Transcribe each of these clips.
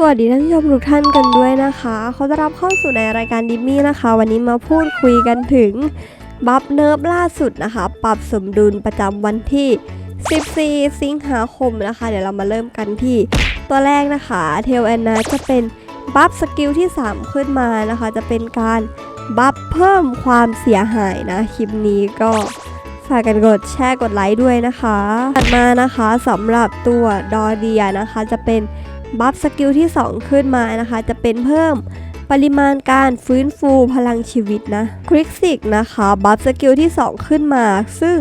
สวัสดีท่านผู้ชมทุกท่านกันด้วยนะคะ เขอต้อนรับเข้าสู่ในรายการดิมมี่นะคะ วันนี้มาพูดคุยกันถึงบัฟเนิร์ฟล่าสุดนะคะ ปรับสมดุลประจำวันที่ 14 สิงหาคมนะคะ เดี๋ยวเรามาเริ่มกันที่ตัวแรกนะคะเทลแอนนาจะเป็นบัฟสกิลที่ 3 ขึ้นมานะคะ จะเป็นการบัฟเพิ่มความเสียหายนะ คลิปนี้ก็ ฝากกันกดแชร์กดไลค์ด้วยนะคะถัดมานะคะสำหรับตัวดอเดียนะคะจะเป็นบัฟสกิลที่ 2 ขึ้นมานะคะ จะเป็นเพิ่มปริมาณการฟื้นฟูพลังชีวิตนะคริกซิกนะคะบัฟสกิลที่ 2 ขึ้นมา ซึ่ง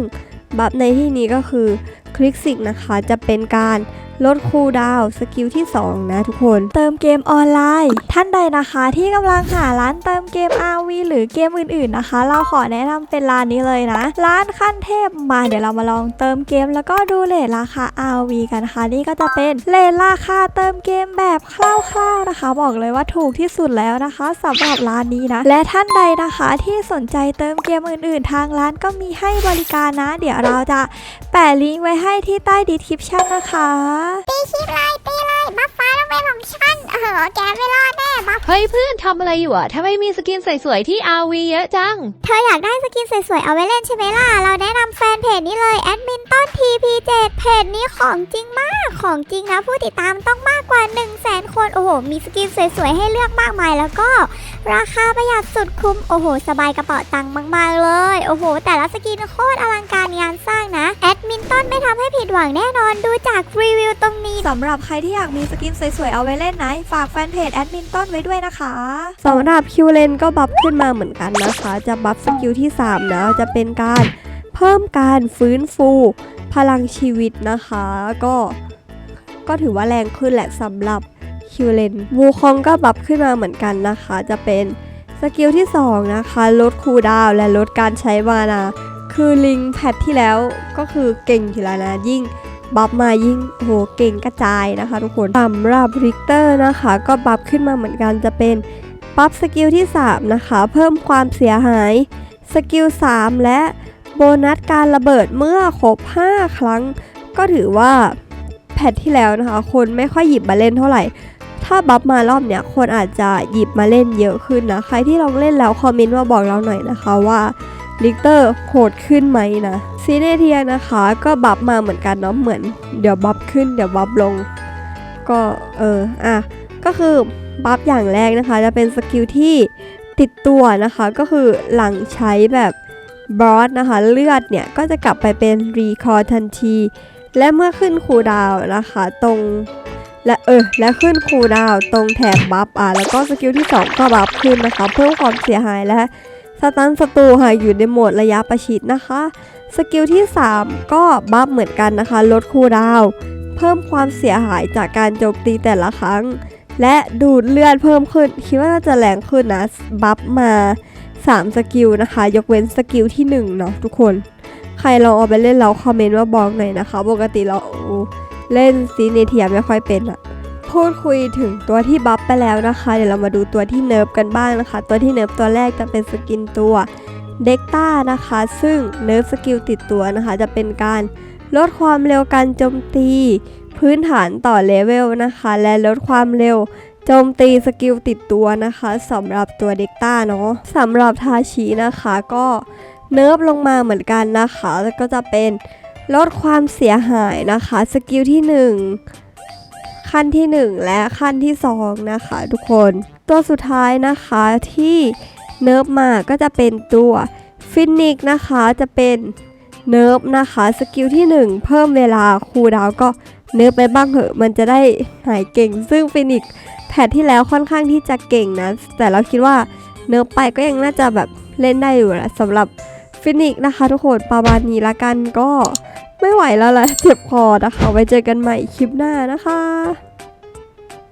บัฟในที่นี้ก็คือคริกซิกนะคะจะเป็นการ ลดคูลดาวสกิลที่ 2 นะทุกคน เติมเกมออนไลน์ ท่านใดนะคะที่กำลังหาร้านเติมเกม RV หรือเกมอื่นๆนะคะ เราขอแนะนำเป็นร้านนี้เลยนะ ร้านขั้นเทพมาเดี๋ยวเรามาลองเติมเกม แล้วก็ดูเลทราคา RV กันนะคะนี่ก็จะเป็นเลทราคาเติมเกมแบบคร่าวๆนะคะ บอกเลยว่าถูกที่สุดแล้วนะคะสำหรับร้านนี้นะ และท่านใดนะคะที่สนใจเติมเกมอื่น ๆ ทางร้านก็มีให้บริการนะ เดี๋ยวเราจะ ปะลิงก์ไว้ให้ที่ใต้ดีคริปชั่นนะคะตีคลิปเลยตีเลยบัฟฟ้าต้องเป็นของฉันเออแกไม่รอดแน่บัฟเฮ้ยเพื่อนทำอะไรอยู่อะทำไมมีสกินสวยๆที่ RV เยอะจัง เธออยากได้สกินสวยๆเอาไว้เล่นใช่ไหมล่ะ เราแนะนำแฟนเพจนี้เลยแอดมินต้น TP7 เพจนี้ของจริงมากของจริงนะ ผู้ติดตามต้องมากกว่า 1 0 0 0 0แสนคนโอ้โห มีสกินสวยๆให้เลือกมากมายแล้วก็ ราคาประหยัดสุดคุ้มโอ้โห สบายกระเป๋าตังค์มาก ๆเลย โอ้โห แต่ละสกินโคตรอลังการงานสร้างนะแอดมินต้นไม่ทำให้ผิดหวังแน่นอนดูจากรีวิวตรงนี้สำหรับใครที่อยากมีสกินสวยๆเอาไว้เล่นนะฝากแฟนเพจแอดมินต้นไว้ด้วยนะคะสำหรับคิวเลนก็บัฟขึ้นมาเหมือนกันนะคะ จะบัฟสกิลที่3นะจะเป็นการเพิ่มการฟื้นฟู พลังชีวิตนะคะ ก็ก็ถือว่าแรงขึ้นแหละสำหรับคิวเลนวูคองก็บัฟขึ้นมาเหมือนกันนะคะ จะเป็นสกิลที่ 2 นะคะ ลดคูลดาวน์และลดการใช้มานา คือลิงแพทที่แล้วก็คือเก่งอยู่แล้วนะยิ่งบัฟมายิ่งโอ้โหเก่งกระจายนะคะทุกคนสำหรับริกเตอร์นะคะ ก็บัฟขึ้นมาเหมือนกันจะเป็นบัฟสกิลที่ 3 นะคะ เพิ่มความเสียหายสกิล 3 และโบนัสการระเบิดเมื่อครบ 5 ครั้ง ก็ถือว่าแพทที่แล้วนะคะ คนไม่ค่อยหยิบมาเล่นเท่าไหร่ ถ้าบัฟมารอบเนี้ยคนอาจจะหยิบมาเล่นเยอะขึ้นนะ ใครที่ลองเล่นแล้วคอมเมนต์มาบอกเราหน่อยนะคะว่า ลิกเตอร์โหดขึ้นไหมนะซีเนเทียนะคะ ก็บัฟมาเหมือนกันเนาะเหมือน เดี๋ยวบัฟขึ้นเดี๋ยวบัฟลง ก็เอออะก็คือบัฟอย่างแรกนะคะ จะเป็นสกิลที่ติดตัวนะคะ ก็คือหลังใช้แบบบรอสนะคะ เลือดเนี่ย ก็จะกลับไปเป็นรีคอร์ทันที และเมื่อขึ้นคูดาวนะคะ ตรงและเออและขึ้นคูดาวตรงแถบบัฟอะแล้วก็สกิลที่ 2 ก็บัฟขึ้นนะคะ เพิ่มความเสียหายและ สตันศัตรูค่ะอยู่ในโหมดระยะประชิดนะคะ สกิลที่ 3 ก็บัฟเหมือนกันนะคะ ลดคูลดาว เพิ่มความเสียหายจากการโจมตีแต่ละครั้ง และดูดเลือดเพิ่มขึ้น คิดว่าน่าจะแรงขึ้นนะ บัฟมา 3 สกิลนะคะ ยกเว้นสกิลที่ 1 เนาะทุกคน ใครลองเอาไปเล่นแล้วคอมเมนต์ว่าบอกหน่อยนะคะ ปกติเราเล่นซีเนเทียไม่ค่อยเป็นอะ พูดคุยถึงตัวที่บัฟไปแล้วนะคะ เดี๋ยวเรามาดูตัวที่เนิร์ฟกันบ้างนะคะ ตัวที่เนิร์ฟตัวแรกจะเป็นสกินตัวเด็กต้านะคะ ซึ่งเนิร์ฟสกิลติดตัวนะคะ จะเป็นการลดความเร็วการโจมตี พื้นฐานต่อเลเวลนะคะ และลดความเร็วโจมตีสกิลติดตัวนะคะสำหรับตัวเด็กต้าเนาะสำหรับทาชินะคะก็เนิร์ฟลงมาเหมือนกันนะคะ แล้วก็จะเป็นลดความเสียหายนะคะ สกิลที่ 1 ขั้นที่ 1 และขั้นที่ 2 นะคะทุกคน ตัวสุดท้ายนะคะที่เนิร์ฟมาก็จะเป็นตัวฟินิกนะคะจะเป็นเนิร์ฟนะคะสกิลที่ 1 เพิ่มเวลาคูลดาวก็เนิร์ฟไปบ้างเหอะมันจะได้หายเก่ง ซึ่งฟินิกแพทที่แล้วค่อนข้างที่จะเก่งนะ แต่เราคิดว่าเนิร์ฟไปก็ยังน่าจะแบบเล่นได้อยู่แหละสำหรับฟินิกนะคะทุกคนประมาณนี้ละกันก็ ไม่ไหวแล้วแหละเจ็บคอนะคะ ไว้เจอกันใหม่คลิปหน้านะคะ